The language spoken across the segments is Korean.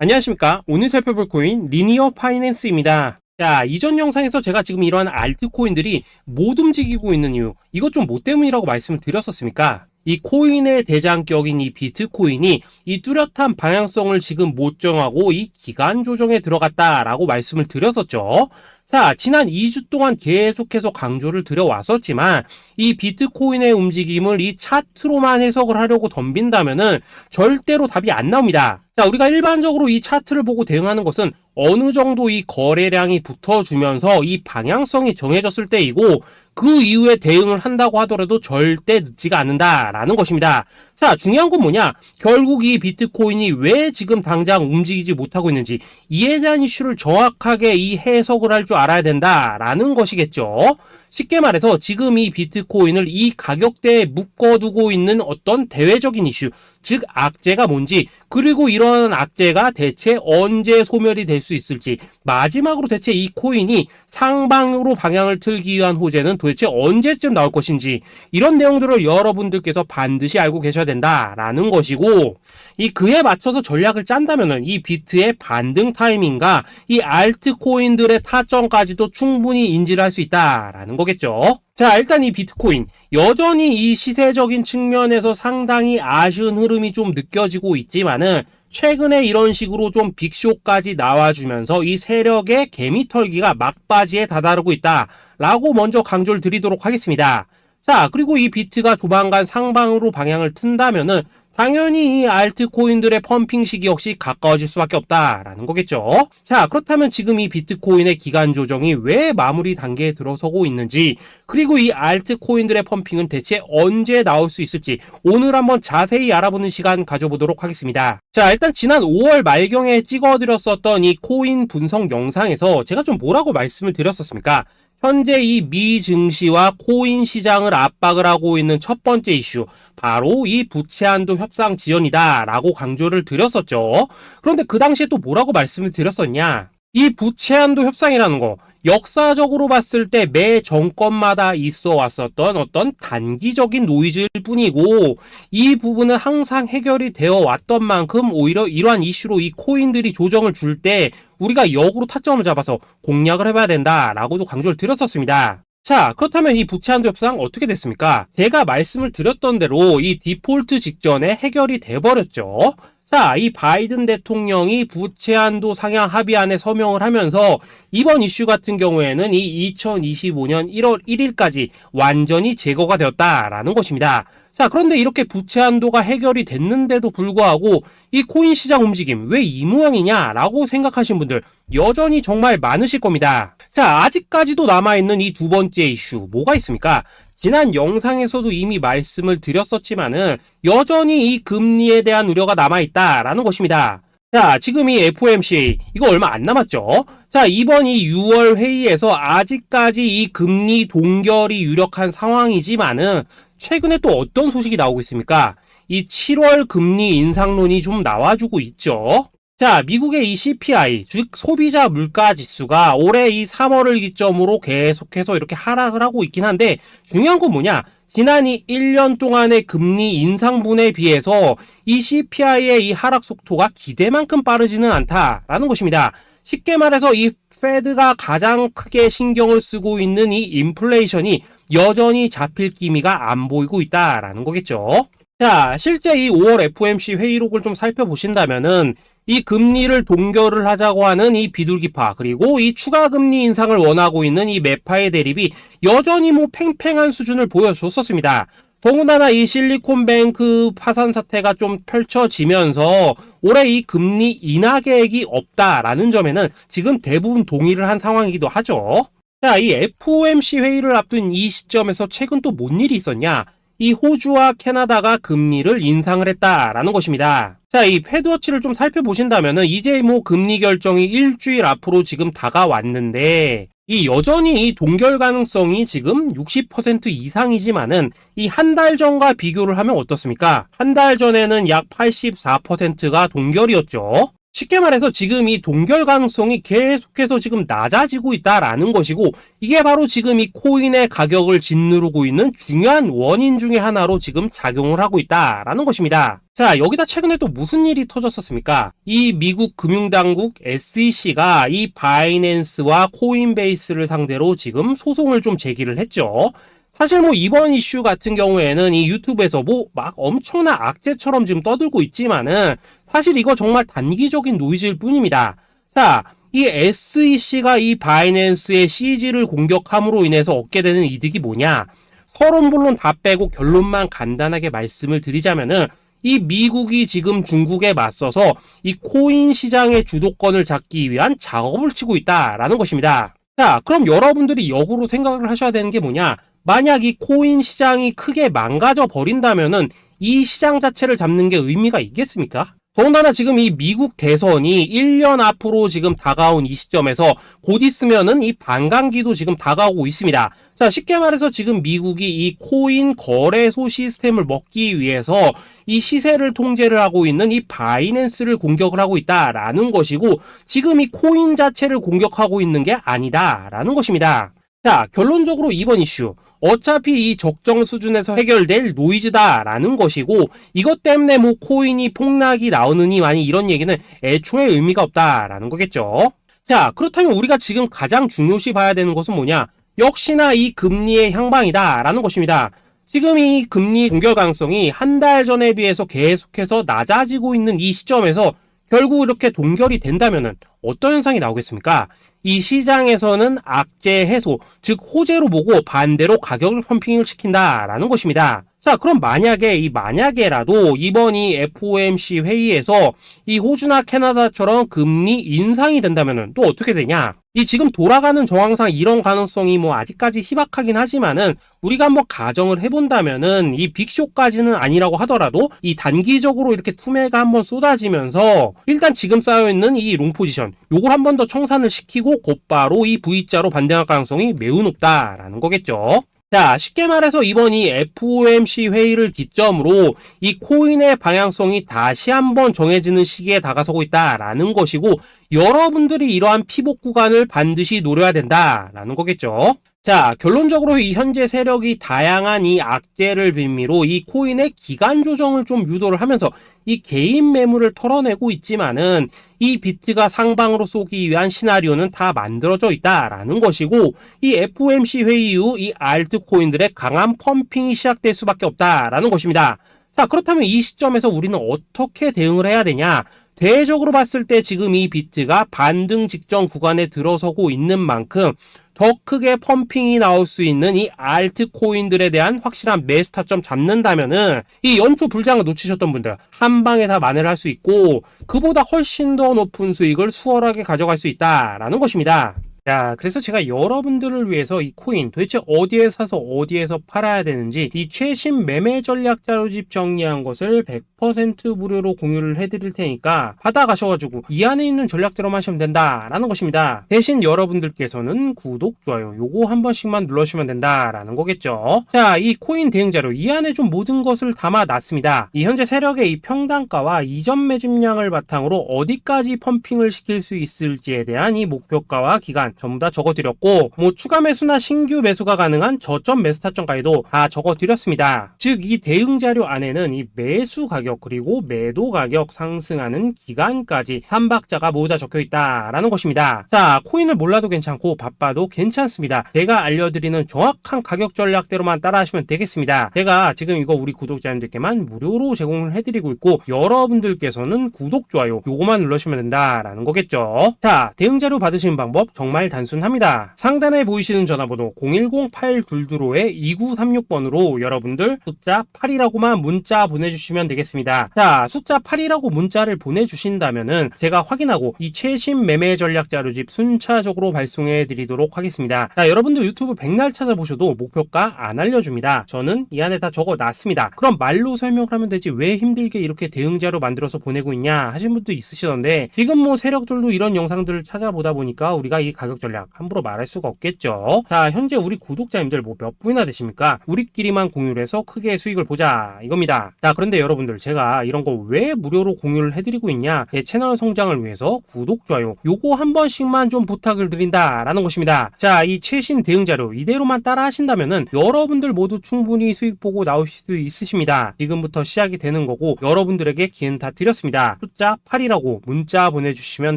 안녕하십니까. 오늘 살펴볼 코인 리니어 파이낸스입니다. 자, 이전 영상에서 제가 지금 이러한 알트코인들이 못 움직이고 있는 이유, 이것 좀 뭐 때문이라고 말씀을 드렸었습니까? 이 코인의 대장격인 이 비트코인이 이 뚜렷한 방향성을 지금 못 정하고 이 기간 조정에 들어갔다라고 말씀을 드렸었죠. 자, 지난 2주 동안 계속해서 강조를 드려왔었지만 이 비트코인의 움직임을 이 차트로만 해석을 하려고 덤빈다면은 절대로 답이 안 나옵니다. 자, 우리가 일반적으로 이 차트를 보고 대응하는 것은 어느 정도 이 거래량이 붙어주면서 이 방향성이 정해졌을 때이고 그 이후에 대응을 한다고 하더라도 절대 늦지가 않는다라는 것입니다. 자, 중요한 건 뭐냐? 결국 이 비트코인이 왜 지금 당장 움직이지 못하고 있는지 이에 대한 이슈를 정확하게 이 해석을 할 줄 알아야 된다라는 것이겠죠. 쉽게 말해서 지금 이 비트코인을 이 가격대에 묶어두고 있는 어떤 대외적인 이슈, 즉 악재가 뭔지, 그리고 이런 악재가 대체 언제 소멸이 될 수 있을지, 마지막으로 대체 이 코인이 상방으로 방향을 틀기 위한 호재는 도대체 언제쯤 나올 것인지, 이런 내용들을 여러분들께서 반드시 알고 계셔야 된다라는 것이고, 이 그에 맞춰서 전략을 짠다면은 이 비트의 반등 타이밍과 이 알트코인들의 타점까지도 충분히 인지를 할 수 있다라는 거겠죠. 자, 일단 이 비트코인 여전히 이 시세적인 측면에서 상당히 아쉬운 흐름이 좀 느껴지고 있지만은 최근에 이런 식으로 좀 빅쇼까지 나와주면서 이 세력의 개미털기가 막바지에 다다르고 있다 라고 먼저 강조를 드리도록 하겠습니다. 자, 그리고 이 비트가 조만간 상방으로 방향을 튼다면은 당연히 이 알트코인들의 펌핑 시기 역시 가까워질 수밖에 없다라는 거겠죠. 자, 그렇다면 지금 이 비트코인의 기간 조정이 왜 마무리 단계에 들어서고 있는지, 그리고 이 알트코인들의 펌핑은 대체 언제 나올 수 있을지 오늘 한번 자세히 알아보는 시간 가져보도록 하겠습니다. 자, 일단 지난 5월 말경에 찍어드렸었던 이 코인 분석 영상에서 제가 좀 뭐라고 말씀을 드렸었습니까? 현재 이 미 증시와 코인 시장을 압박을 하고 있는 첫 번째 이슈, 바로 이 부채 한도 협상 지연이다라고 강조를 드렸었죠. 그런데 그 당시에 또 뭐라고 말씀을 드렸었냐? 이 부채 한도 협상이라는 거, 역사적으로 봤을 때 매 정권마다 있어 왔었던 어떤 단기적인 노이즈일 뿐이고 이 부분은 항상 해결이 되어 왔던 만큼 오히려 이러한 이슈로 이 코인들이 조정을 줄 때 우리가 역으로 타점을 잡아서 공략을 해봐야 된다라고도 강조를 드렸었습니다. 자, 그렇다면 이 부채 한도 협상 어떻게 됐습니까? 제가 말씀을 드렸던 대로 이 디폴트 직전에 해결이 돼버렸죠. 자, 이 바이든 대통령이 부채 한도 상향 합의안에 서명을 하면서 이번 이슈 같은 경우에는 이 2025년 1월 1일까지 완전히 제거가 되었다라는 것입니다. 자, 그런데 이렇게 부채 한도가 해결이 됐는데도 불구하고 이 코인 시장 움직임 왜 이 모양이냐라고 생각하신 분들 여전히 정말 많으실 겁니다. 자, 아직까지도 남아있는 이 두 번째 이슈 뭐가 있습니까? 지난 영상에서도 이미 말씀을 드렸었지만은 여전히 이 금리에 대한 우려가 남아있다라는 것입니다. 자, 지금 이 FOMC 이거 얼마 안 남았죠? 자, 이번 이 6월 회의에서 아직까지 이 금리 동결이 유력한 상황이지만은 최근에 또 어떤 소식이 나오고 있습니까? 이 7월 금리 인상론이 좀 나와주고 있죠. 자, 미국의 이 CPI, 즉 소비자 물가 지수가 올해 이 3월을 기점으로 계속해서 이렇게 하락을 하고 있긴 한데 중요한 건 뭐냐? 지난 이 1년 동안의 금리 인상분에 비해서 이 CPI의 이 하락 속도가 기대만큼 빠르지는 않다라는 것입니다. 쉽게 말해서 이 페드가 가장 크게 신경을 쓰고 있는 이 인플레이션이 여전히 잡힐 기미가 안 보이고 있다라는 거겠죠. 자, 실제 이 5월 FOMC 회의록을 좀 살펴보신다면은 이 금리를 동결을 하자고 하는 이 비둘기파 그리고 이 추가 금리 인상을 원하고 있는 이 매파의 대립이 여전히 뭐 팽팽한 수준을 보여줬었습니다. 더군다나 이 실리콘뱅크 파산 사태가 좀 펼쳐지면서 올해 이 금리 인하 계획이 없다라는 점에는 지금 대부분 동의를 한 상황이기도 하죠. 자, 이 FOMC 회의를 앞둔 이 시점에서 최근 또 뭔 일이 있었냐? 이 호주와 캐나다가 금리를 인상을 했다라는 것입니다. 자, 이 패드워치를 좀 살펴보신다면은 이제 뭐 금리 결정이 일주일 앞으로 지금 다가왔는데 이 여전히 이 동결 가능성이 지금 60% 이상이지만은 이 한 달 전과 비교를 하면 어떻습니까? 한 달 전에는 약 84%가 동결이었죠. 쉽게 말해서 지금 이 동결 가능성이 계속해서 지금 낮아지고 있다라는 것이고 이게 바로 지금 이 코인의 가격을 짓누르고 있는 중요한 원인 중의 하나로 지금 작용을 하고 있다라는 것입니다. 자, 여기다 최근에 또 무슨 일이 터졌었습니까? 이 미국 금융당국 SEC가 이 바이낸스와 코인베이스를 상대로 지금 소송을 좀 제기를 했죠. 사실 뭐 이번 이슈 같은 경우에는 이 유튜브에서 뭐 막 엄청난 악재처럼 지금 떠들고 있지만은 사실 이거 정말 단기적인 노이즈일 뿐입니다. 자, 이 SEC가 이 바이낸스의 CG를 공격함으로 인해서 얻게 되는 이득이 뭐냐? 서론 본론 다 빼고 결론만 간단하게 말씀을 드리자면은 이 미국이 지금 중국에 맞서서 이 코인 시장의 주도권을 잡기 위한 작업을 치고 있다라는 것입니다. 자, 그럼 여러분들이 역으로 생각을 하셔야 되는 게 뭐냐? 만약 이 코인 시장이 크게 망가져 버린다면은 이 시장 자체를 잡는 게 의미가 있겠습니까? 더군다나 지금 이 미국 대선이 1년 앞으로 지금 다가온 이 시점에서 곧 있으면은 이 반감기도 지금 다가오고 있습니다. 자, 쉽게 말해서 지금 미국이 이 코인 거래소 시스템을 먹기 위해서 이 시세를 통제를 하고 있는 이 바이낸스를 공격을 하고 있다라는 것이고 지금 이 코인 자체를 공격하고 있는 게 아니다라는 것입니다. 자, 결론적으로 이번 이슈. 어차피 이 적정 수준에서 해결될 노이즈다라는 것이고 이것 때문에 뭐 코인이 폭락이 나오느니 많이 이런 얘기는 애초에 의미가 없다라는 거겠죠. 자, 그렇다면 우리가 지금 가장 중요시 봐야 되는 것은 뭐냐? 역시나 이 금리의 향방이다라는 것입니다. 지금 이 금리 동결 가능성이 한 달 전에 비해서 계속해서 낮아지고 있는 이 시점에서 결국 이렇게 동결이 된다면은 어떤 현상이 나오겠습니까? 이 시장에서는 악재 해소, 즉 호재로 보고 반대로 가격을 펌핑을 시킨다라는 것입니다. 자, 그럼 만약에 이 만약에라도 이번 이 FOMC 회의에서 이 호주나 캐나다처럼 금리 인상이 된다면은 또 어떻게 되냐? 이 지금 돌아가는 정황상 이런 가능성이 뭐 아직까지 희박하긴 하지만은 우리가 한번 가정을 해본다면은 이 빅쇼까지는 아니라고 하더라도 이 단기적으로 이렇게 투매가 한번 쏟아지면서 일단 지금 쌓여있는 이 롱 포지션 요걸 한번 더 청산을 시키고 곧바로 이 V자로 반등할 가능성이 매우 높다라는 거겠죠. 자, 쉽게 말해서 이번 이 FOMC 회의를 기점으로 이 코인의 방향성이 다시 한번 정해지는 시기에 다가서고 있다라는 것이고 여러분들이 이러한 피복 구간을 반드시 노려야 된다라는 거겠죠. 자, 결론적으로 이 현재 세력이 다양한 이 악재를 빌미로 이 코인의 기간 조정을 좀 유도를 하면서 이 개인 매물을 털어내고 있지만은 이 비트가 상방으로 쏘기 위한 시나리오는 다 만들어져 있다라는 것이고 이 FOMC 회의 이후 이 알트코인들의 강한 펌핑이 시작될 수밖에 없다라는 것입니다. 자, 그렇다면 이 시점에서 우리는 어떻게 대응을 해야 되냐? 대적으로 봤을 때 지금 이 비트가 반등 직전 구간에 들어서고 있는 만큼 더 크게 펌핑이 나올 수 있는 이 알트코인들에 대한 확실한 매수 타점 잡는다면은 이 연초 불장을 놓치셨던 분들 한 방에 다 만회를 할 수 있고 그보다 훨씬 더 높은 수익을 수월하게 가져갈 수 있다라는 것입니다. 자, 그래서 제가 여러분들을 위해서 이 코인 도대체 어디에 사서 어디에서 팔아야 되는지 이 최신 매매 전략 자료집 정리한 것을 100% 무료로 공유를 해드릴 테니까 받아가셔가지고 이 안에 있는 전략대로만 하시면 된다라는 것입니다. 대신 여러분들께서는 구독, 좋아요 요거 한 번씩만 눌러주시면 된다라는 거겠죠. 자, 이 코인 대응 자료 이 안에 좀 모든 것을 담아놨습니다. 이 현재 세력의 이 평단가와 이전 매집량을 바탕으로 어디까지 펌핑을 시킬 수 있을지에 대한 이 목표가와 기간 전부 다 적어드렸고 뭐 추가 매수나 신규 매수가 가능한 저점 매수 타점까지도 다 적어드렸습니다. 즉 이 대응 자료 안에는 이 매수 가격 그리고 매도 가격 상승하는 기간까지 3박자가 모두 다 적혀 있다라는 것입니다. 자 코인을 몰라도 괜찮고 바빠도 괜찮습니다. 제가 알려드리는 정확한 가격 전략대로만 따라하시면 되겠습니다. 제가 지금 이거 우리 구독자님들께만 무료로 제공을 해드리고 있고 여러분들께서는 구독, 좋아요 요거만 눌러주시면 된다라는 거겠죠. 자 대응 자료 받으시는 방법 정말 단순합니다. 상단에 보이시는 전화번호 010-822-2936번으로 여러분들 숫자 8이라고만 문자 보내주시면 되겠습니다. 자, 숫자 8이라고 문자를 보내주신다면은 제가 확인하고 이 최신 매매 전략 자료집 순차적으로 발송해 드리도록 하겠습니다. 자, 여러분들 유튜브 백날 찾아보셔도 목표가 안 알려줍니다. 저는 이 안에 다 적어 놨습니다. 그럼 말로 설명을 하면 되지 왜 힘들게 이렇게 대응 자료 만들어서 보내고 있냐 하신 분도 있으시던데 지금 뭐 세력들도 이런 영상들을 찾아보다 보니까 우리가 이 가격 가격 전략 함부로 말할 수가 없겠죠. 자, 현재 우리 구독자님들 뭐 몇 분이나 되십니까? 우리끼리만 공유를 해서 크게 수익을 보자 이겁니다. 자, 그런데 여러분들 제가 이런 거 왜 무료로 공유를 해드리고 있냐? 제 채널 성장을 위해서 구독, 좋아요 요거 한 번씩만 좀 부탁을 드린다라는 것입니다. 자, 이 최신 대응 자료 이대로만 따라 하신다면은 여러분들 모두 충분히 수익 보고 나오실 수 있으십니다. 지금부터 시작이 되는 거고 여러분들에게 기회는 다 드렸습니다. 숫자 8이라고 문자 보내주시면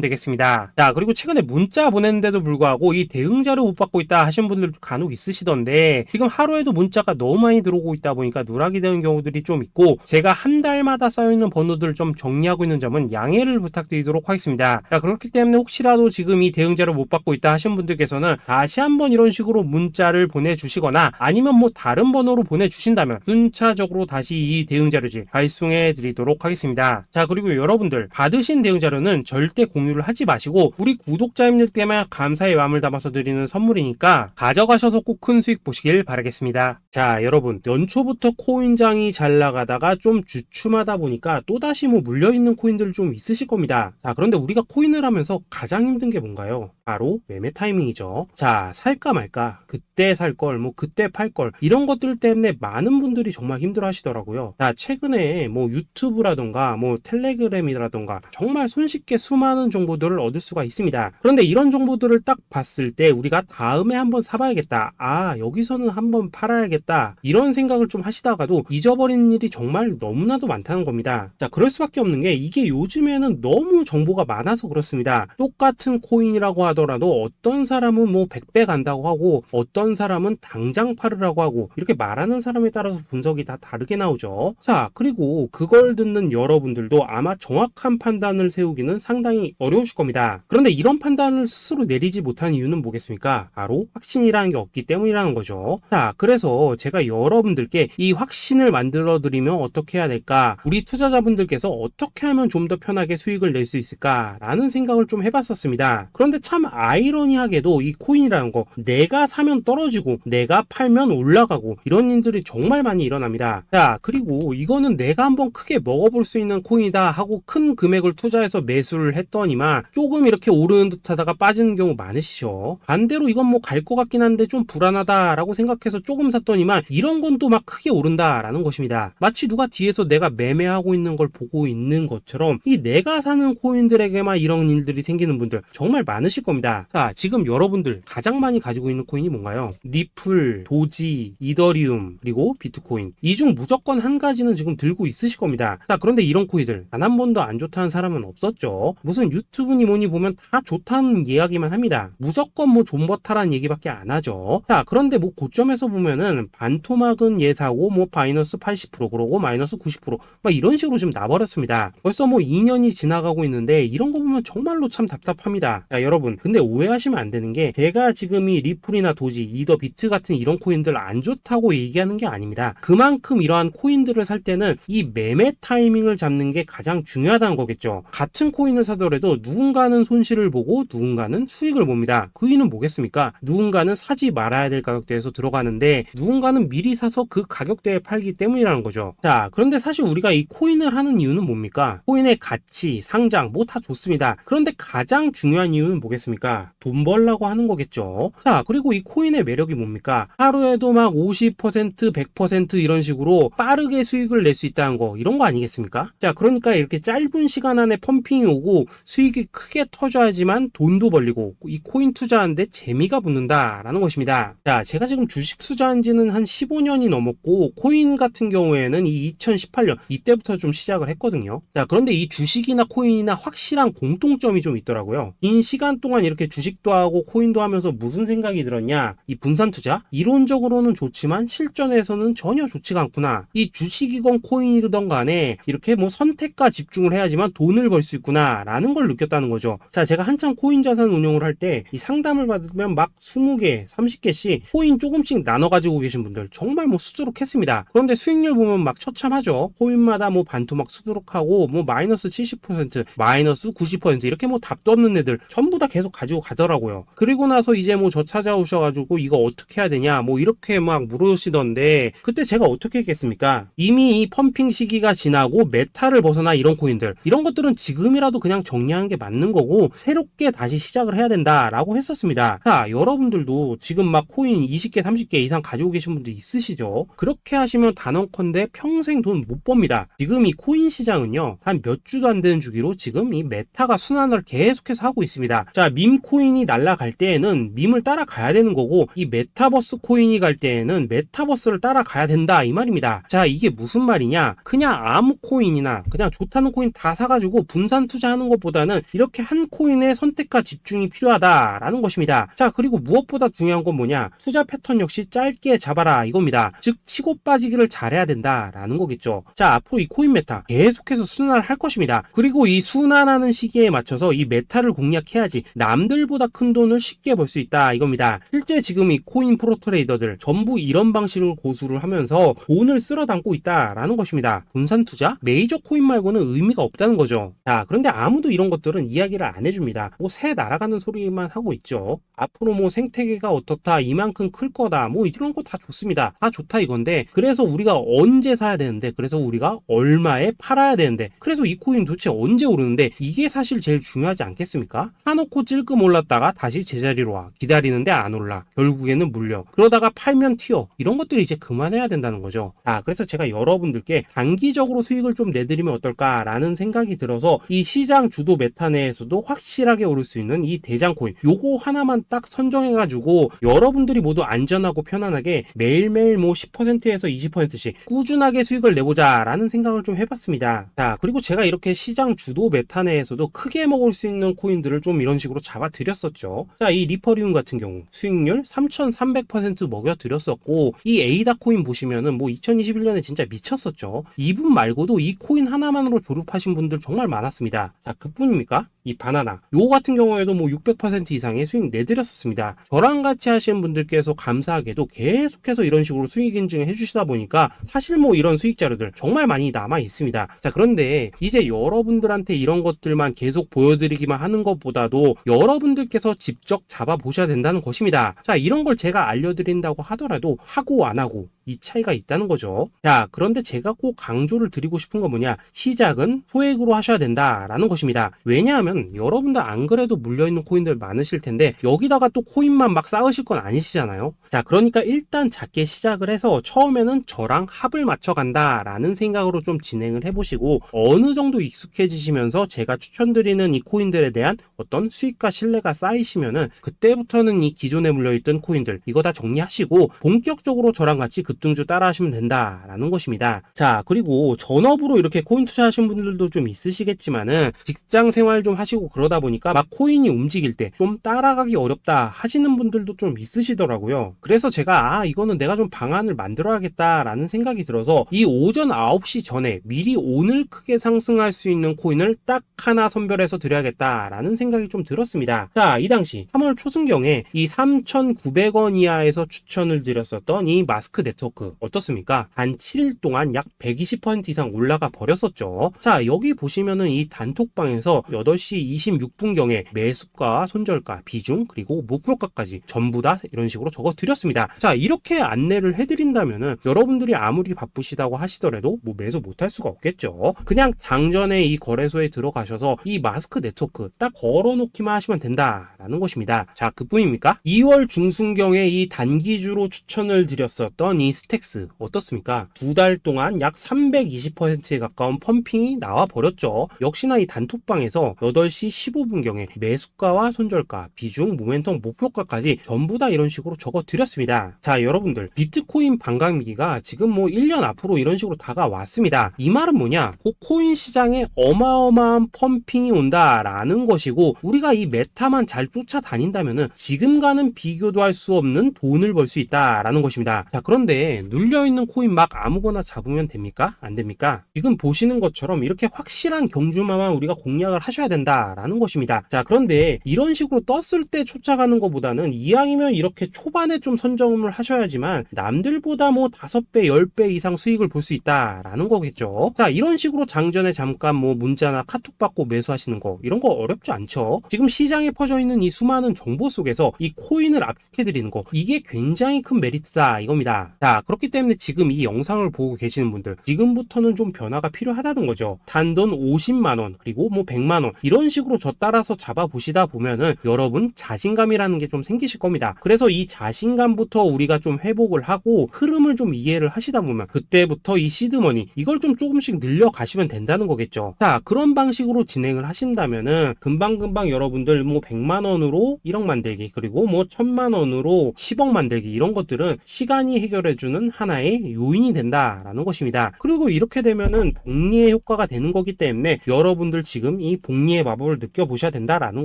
되겠습니다. 자, 그리고 최근에 문자 보냈는데도 불구하고 이 대응 자료 못 받고 있다 하신 분들 간혹 있으시던데 지금 하루에도 문자가 너무 많이 들어오고 있다 보니까 누락이 되는 경우들이 좀 있고 제가 한 달마다 쌓여있는 번호들을 좀 정리하고 있는 점은 양해를 부탁드리도록 하겠습니다. 자, 그렇기 때문에 혹시라도 지금 이 대응 자료 못 받고 있다 하신 분들께서는 다시 한번 이런 식으로 문자를 보내주시거나 아니면 뭐 다른 번호로 보내주신다면 순차적으로 다시 이 대응 자료지 발송해 드리도록 하겠습니다. 자, 그리고 여러분들 받으신 대응 자료는 절대 공유를 하지 마시고 우리 구독자님들께만 감 사의 마음을 담아서 드리는 선물이니까 가져가셔서 꼭 큰 수익 보시길 바라겠습니다. 자, 여러분 연초부터 코인장이 잘 나가다가 좀 주춤하다 보니까 또다시 뭐 물려있는 코인들 좀 있으실 겁니다. 자, 그런데 우리가 코인을 하면서 가장 힘든 게 뭔가요? 바로 매매 타이밍이죠. 자, 살까 말까, 그때 살 걸, 뭐 그때 팔 걸, 이런 것들 때문에 많은 분들이 정말 힘들어 하시더라고요. 자, 최근에 뭐 유튜브라던가 뭐 텔레그램이라던가 정말 손쉽게 수많은 정보들을 얻을 수가 있습니다. 그런데 이런 정보들을 딱 봤을 때 우리가 다음에 한번 사봐야겠다. 아, 여기서는 한번 팔아야겠다. 이런 생각을 좀 하시다가도 잊어버리는 일이 정말 너무나도 많다는 겁니다. 자, 그럴 수밖에 없는 게 이게 요즘에는 너무 정보가 많아서 그렇습니다. 똑같은 코인이라고 하더라도 어떤 사람은 뭐 100배 간다고 하고 어떤 사람은 당장 팔으라고 하고 이렇게 말하는 사람에 따라서 분석이 다 다르게 나오죠. 자, 그리고 그걸 듣는 여러분들도 아마 정확한 판단을 세우기는 상당히 어려우실 겁니다. 그런데 이런 판단을 스스로 내리 지 못한 이유는 뭐겠습니까? 바로 확신이라는 게 없기 때문이라는 거죠. 자, 그래서 제가 여러분들께 이 확신을 만들어 드리면 어떻게 해야 될까? 우리 투자자분들께서 어떻게 하면 좀 더 편하게 수익을 낼 수 있을까라는 생각을 좀 해봤었습니다. 그런데 참 아이러니하게도 이 코인이라는 거 내가 사면 떨어지고 내가 팔면 올라가고 이런 일들이 정말 많이 일어납니다. 자, 그리고 이거는 내가 한번 크게 먹어볼 수 있는 코인이다 하고 큰 금액을 투자해서 매수를 했더니만 조금 이렇게 오르는 듯 하다가 빠지는 경우 많으시죠. 반대로 이건 뭐 갈 것 같긴 한데 좀 불안하다라고 생각해서 조금 샀더니만 이런 건 또 막 크게 오른다라는 것입니다. 마치 누가 뒤에서 내가 매매하고 있는 걸 보고 있는 것처럼 이 내가 사는 코인들에게만 이런 일들이 생기는 분들 정말 많으실 겁니다. 자, 지금 여러분들 가장 많이 가지고 있는 코인이 뭔가요? 리플, 도지, 이더리움, 그리고 비트코인. 이 중 무조건 한 가지는 지금 들고 있으실 겁니다. 자, 그런데 이런 코인들 단 한 번도 안 좋다는 사람은 없었죠. 무슨 유튜브니 뭐니 보면 다 좋다는 이야기만 합니다. 무조건 뭐 존버타라는 얘기밖에 안 하죠. 자, 그런데 뭐 고점에서 보면은 반토막은 예사고 뭐 마이너스 80% 그러고 마이너스 90%막 이런 식으로 지금 나버렸습니다. 벌써 뭐 2년이 지나가고 있는데 이런 거 보면 정말로 참 답답합니다. 자, 여러분. 근데 오해하시면 안 되는 게 제가 지금 이 리플이나 도지, 이더 비트 같은 이런 코인들 안 좋다고 얘기하는 게 아닙니다. 그만큼 이러한 코인들을 살 때는 이 매매 타이밍을 잡는 게 가장 중요하다는 거겠죠. 같은 코인을 사더라도 누군가는 손실을 보고 누군가는 수익을 봅니다. 그 이유는 뭐겠습니까? 누군가는 사지 말아야 될 가격대에서 들어가는데 누군가는 미리 사서 그 가격대에 팔기 때문이라는 거죠. 자, 그런데 사실 우리가 이 코인을 하는 이유는 뭡니까? 코인의 가치, 상장 뭐 다 좋습니다. 그런데 가장 중요한 이유는 뭐겠습니까? 돈 벌라고 하는 거겠죠. 자, 그리고 이 코인의 매력이 뭡니까? 하루에도 막 50%, 100% 이런 식으로 빠르게 수익을 낼 수 있다는 거 이런 거 아니겠습니까? 자, 그러니까 이렇게 짧은 시간 안에 펌핑이 오고 수익이 크게 터져야지만 돈도 벌리고 이 코인 투자하는데 재미가 붙는다라는 것입니다. 자, 제가 지금 주식 투자한 지는 한 15년이 넘었고 코인 같은 경우에는 이 2018년 이때부터 좀 시작을 했거든요. 자, 그런데 이 주식이나 코인이나 확실한 공통점이 좀 있더라고요. 긴 시간 동안 이렇게 주식도 하고 코인도 하면서 무슨 생각이 들었냐? 이 분산 투자? 이론적으로는 좋지만 실전에서는 전혀 좋지가 않구나. 이 주식이건 코인이든 간에 이렇게 뭐 선택과 집중을 해야지만 돈을 벌 수 있구나 라는 걸 느꼈다는 거죠. 자, 제가 한참 코인 자산 운용을 할때 이 상담을 받으면 막 20개, 30개씩 코인 조금씩 나눠 가지고 계신 분들 정말 뭐 수두룩했습니다. 그런데 수익률 보면 막 처참하죠. 코인마다 뭐 반토막 수두룩하고 뭐 마이너스 70%, 마이너스 90% 이렇게 뭐 답도 없는 애들 전부 다 계속 가지고 가더라고요. 그리고 나서 이제 뭐 저 찾아오셔가지고 이거 어떻게 해야 되냐 뭐 이렇게 막 물으시던데 그때 제가 어떻게 했겠습니까? 이미 이 펌핑 시기가 지나고 메타를 벗어나 이런 코인들 이런 것들은 지금이라도 그냥 정리하는 게 맞는 거고 새롭게 다시 시작을 해야 된다 라고 했었습니다. 자 여러분들도 지금 막 코인 20개 30개 이상 가지고 계신 분들 있으시죠? 그렇게 하시면 단언컨대 평생 돈 못 법니다. 지금 이 코인 시장은요 한 몇 주도 안 되는 주기로 지금 이 메타가 순환을 계속해서 하고 있습니다. 자 밈 코인이 날아갈 때에는 밈을 따라가야 되는 거고 이 메타버스 코인이 갈 때에는 메타버스를 따라가야 된다 이 말입니다. 자 이게 무슨 말이냐? 그냥 아무 코인이나 그냥 좋다는 코인 다 사가지고 분산 투자하는 것보다는 이렇게 한 코인의 선택과 집중이 필요 하다라는 것입니다. 자 그리고 무엇보다 중요한 건 뭐냐? 투자 패턴 역시 짧게 잡아라 이겁니다. 즉 치고 빠지기를 잘해야 된다라는 거겠죠. 자 앞으로 이 코인 메타 계속해서 순환을 할 것입니다. 그리고 이 순환하는 시기에 맞춰서 이 메타를 공략해야지 남들보다 큰 돈을 쉽게 벌 수 있다 이겁니다. 실제 지금 이 코인 프로 트레이더들 전부 이런 방식을 고수를 하면서 돈을 쓸어 담고 있다라는 것입니다. 분산 투자? 메이저 코인 말고는 의미가 없다는 거죠. 자, 그런데 아무도 이런 것들은 이야기를 안 해줍니다. 뭐 새 날아가는 소리 만 하고 있죠. 앞으로 뭐 생태계가 어떻다, 이만큼 클 거다, 뭐 이런 거 다 좋습니다. 다 좋다 이건데, 그래서 우리가 언제 사야 되는데, 그래서 우리가 얼마에 팔아야 되는데, 그래서 이 코인 도대체 언제 오르는데, 이게 사실 제일 중요하지 않겠습니까? 사놓고 찔끔 올랐다가 다시 제자리로 와. 기다리는데 안 올라. 결국에는 물려. 그러다가 팔면 튀어. 이런 것들이 이제 그만해야 된다는 거죠. 아, 그래서 제가 여러분들께 단기적으로 수익을 좀 내드리면 어떨까라는 생각이 들어서 이 시장 주도 메타 내에서도 확실하게 오를 수 있는 이 대장 코인 요거 하나만 딱 선정해가지고 여러분들이 모두 안전하고 편안하게 매일매일 뭐 10%에서 20%씩 꾸준하게 수익을 내보자 라는 생각을 좀 해봤습니다. 자, 그리고 제가 이렇게 시장 주도 메타 내에서도 크게 먹을 수 있는 코인들을 좀 이런 식으로 잡아드렸었죠. 자, 이 리퍼리움 같은 경우 수익률 3,300% 먹여드렸었고 이 에이다 코인 보시면은 뭐 2021년에 진짜 미쳤었죠. 이분 말고도 이 코인 하나만으로 졸업하신 분들 정말 많았습니다. 자, 그뿐입니까? 이 바나나. 요거 같은 경우에도 뭐 600% 이상의 수익 내드렸었습니다. 저랑 같이 하시는 분들께서 감사하게도 계속해서 이런 식으로 수익 인증을 해주시다 보니까 사실 뭐 이런 수익 자료들 정말 많이 남아 있습니다. 자, 그런데 이제 여러분들한테 이런 것들만 계속 보여드리기만 하는 것보다도 여러분들께서 직접 잡아 보셔야 된다는 것입니다. 자, 이런 걸 제가 알려드린다고 하더라도 하고 안 하고 이 차이가 있다는 거죠. 자, 그런데 제가 꼭 강조를 드리고 싶은 건 뭐냐? 시작은 소액으로 하셔야 된다라는 것입니다. 왜냐하면 여러분들 안 그래도 물려있는 코인들 많으실 텐데 여기다가 또 코인만 막 쌓으실 건 아니시잖아요. 자, 그러니까 일단 작게 시작을 해서 처음에는 저랑 합을 맞춰 간다 라는 생각으로 좀 진행을 해보시고 어느 정도 익숙해지시면서 제가 추천드리는 이 코인들에 대한 어떤 수익과 신뢰가 쌓이시면은 그때부터는 이 기존에 물려있던 코인들 이거 다 정리하시고 본격적으로 저랑 같이 급등주 따라 하시면 된다라는 것입니다. 자, 그리고 전업으로 이렇게 코인 투자하신 분들도 좀 있으시겠지만은 직장 생활 좀 하시고 그러다 보니까 막 코인이 움직일 때 좀 따라가기 어렵다 하시는 분들도 좀 있으시더라고요. 그래서 제가 아, 이거는 내가 좀 방안을 만들어야겠다라는 생각이 들어서 이 오전 9시 전에 미리 오늘 크게 상승할 수 있는 코인을 딱 하나 선별해서 드려야겠다라는 생각이 좀 들었습니다. 자, 이 당시 3월 초순경에 이 3,900원 이하에서 추천을 드렸었던 이 마스크 네트워크 어떻습니까? 한 7일 동안 약 120% 이상 올라가 버렸었죠. 자, 여기 보시면은 이 단톡방에서 8시 26분경에 매수가, 손절가, 비중, 그리고 목표가까지 전부 다 이런 식으로 적어 드렸습니다. 자, 이렇게 안내를 해드린다면은 여러분들이 아무리 바쁘시다고 하시더라도 뭐 매수 못할 수가 없겠죠. 그냥 장전에 이 거래소에 들어가셔서 이 마스크 네트워크 딱 걸어놓기만 하시면 된다라는 것입니다. 자, 그뿐입니까? 2월 중순경에 이 단기주로 추천을 드렸었던 이 스택스 어떻습니까? 두 달 동안 약 320%에 가까운 펌핑이 나와 버렸죠. 역시나 이 단톡방에서 8시 15분경에 매수가와 손절가, 비중, 모멘텀, 목표가까지 전부 다 이런 식으로 적어 드렸습니다. 자, 여러분들 비트코인 반감기가 지금 뭐 1년 앞으로 이런 식으로 다가왔습니다. 이 말은 뭐냐? 그 코인 시장에 어마어마한 펌핑이 온다라는 것이고 우리가 이 메타만 잘 쫓아다닌다면은 지금과는 비교도 할 수 없는 돈을 벌 수 있다라는 것입니다. 자, 그런데 눌려있는 코인 막 아무거나 잡으면 됩니까? 안 됩니까? 지금 보시는 것처럼 이렇게 확실한 경주마만 우리가 공략을 하셔야 된다 라는 것입니다. 자, 그런데 이런 식으로 떴을 때 쫓아가는 것보다는 이왕이면 이렇게 초반에 좀 선점을 하셔야지만 남들보다 뭐 5배, 10배 이상 수익을 볼 수 있다라는 거겠죠. 자, 이런 식으로 장전에 잠깐 뭐 문자나 카톡 받고 매수하시는 거 이런 거 어렵지 않죠. 지금 시장에 퍼져 있는 이 수많은 정보 속에서 이 코인을 압축해 드리는 거 이게 굉장히 큰 메리트다 이겁니다. 자 그렇기 때문에 지금 이 영상을 보고 계시는 분들 지금부터는 좀 변화가 필요하다는 거죠. 단돈 50만 원 그리고 뭐 100만 원 이런 식으로 저 따라서 잡아 보시다 보면은 여러분 자신감이라는 게 좀 생기실 겁니다. 그래서 이 자신감부터 우리가 좀 회복을 하고 흐름을 좀 이해를 하시다 보면 그때부터 이 시드머니 이걸 좀 조금씩 늘려 가시면 된다는 거겠죠. 자 그런 방식으로 진행을 하신다면은 금방금방 여러분들 뭐 100만 원으로 1억 만들기 그리고 뭐 1000만 원으로 10억 만들기 이런 것들은 시간이 해결해주는 하나의 요인이 된다라는 것입니다. 그리고 이렇게 되면은 복리의 효과가 되는 거기 때문에 여러분들 지금 이 복리의 마법을 느껴보셔야 된다라는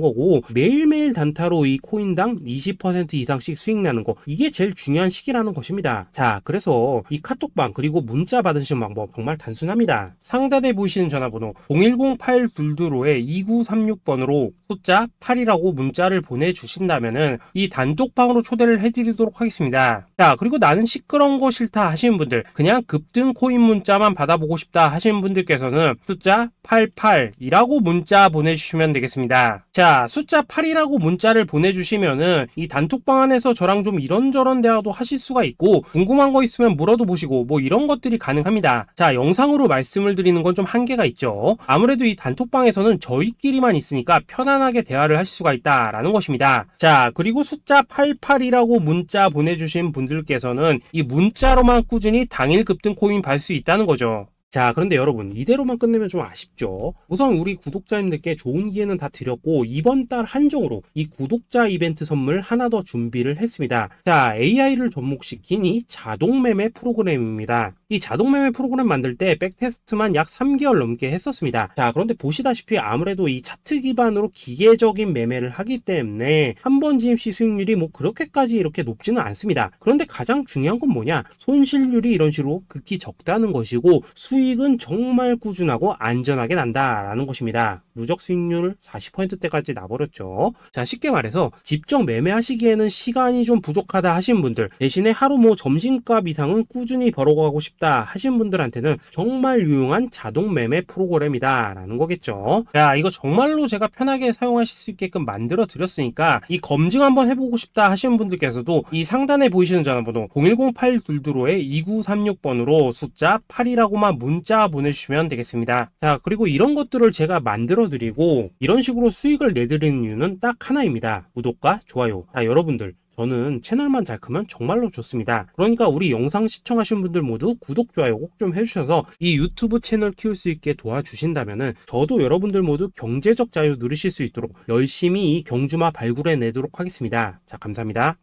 거고 매일매일 단타로 이 코인당 20% 이상씩 수익 나는 거 이게 제일 중요한 시기라는 것입니다. 자 그래서 이 카톡방 그리고 문자 받으시는 방법 정말 단순합니다. 상단에 보이시는 전화번호 01082 둘두로에 2936번으로 숫자 8이라고 문자를 보내주신다면은 이 단톡방으로 초대를 해드리도록 하겠습니다. 자 그리고 나는 시끄러운 거 싫다 하시는 분들 그냥 급등 코인 문자만 받아보고 싶다 하시는 분들께서는 숫자 88이라고 문자 보내 주시면 되겠습니다. 자 숫자 8이라고 문자를 보내주시면은 이 단톡방 안에서 저랑 좀 이런저런 대화도 하실 수가 있고 궁금한 거 있으면 물어도 보시고 뭐 이런 것들이 가능합니다. 자 영상으로 말씀을 드리는 건 좀 한계가 있죠. 아무래도 이 단톡방에서는 저희끼리만 있으니까 편안하게 대화를 하실 수가 있다라는 것입니다. 자 그리고 숫자 88이라고 문자 보내주신 분들께서는 이 문자로만 꾸준히 당일 급등 코인 받을 수 있다는 거죠. 자, 그런데 여러분, 이대로만 끝내면 좀 아쉽죠? 우선 우리 구독자님들께 좋은 기회는 다 드렸고, 이번 달 한정으로 이 구독자 이벤트 선물 하나 더 준비를 했습니다. 자, AI를 접목시킨 이 자동매매 프로그램입니다. 이 자동매매 프로그램 만들 때 백테스트만 약 3개월 넘게 했었습니다. 자, 그런데 보시다시피 아무래도 이 차트 기반으로 기계적인 매매를 하기 때문에 한번시 수익률이 뭐 그렇게까지 이렇게 높지는 않습니다. 그런데 가장 중요한 건 뭐냐? 손실률이 이런 식으로 극히 적다는 것이고, 수 익은 정말 꾸준하고 안전하게 난다라는 것입니다. 누적 수익률 40%대까지 나버렸죠. 자, 쉽게 말해서 직접 매매하시기에는 시간이 좀 부족하다 하신 분들, 대신에 하루 뭐 점심값 이상은 꾸준히 벌어가고 싶다 하신 분들한테는 정말 유용한 자동 매매 프로그램이다라는 거겠죠. 자, 이거 정말로 제가 편하게 사용하실 수 있게끔 만들어 드렸으니까 이 검증 한번 해보고 싶다 하시는 분들께서도 이 상단에 보이시는 전화번호 01082 둘두로에 2936번으로 숫자 8이라고만 문자 보내주시면 되겠습니다. 자, 그리고 이런 것들을 제가 만들어 드리고 이런 식으로 수익을 내드리는 이유는 딱 하나입니다. 구독과 좋아요. 자, 여러분들. 저는 채널만 잘 크면 정말로 좋습니다. 그러니까 우리 영상 시청하신 분들 모두 구독, 좋아요 꼭 좀 해주셔서 이 유튜브 채널 키울 수 있게 도와주신다면은 저도 여러분들 모두 경제적 자유 누리실 수 있도록 열심히 이 경주마 발굴해 내도록 하겠습니다. 자, 감사합니다.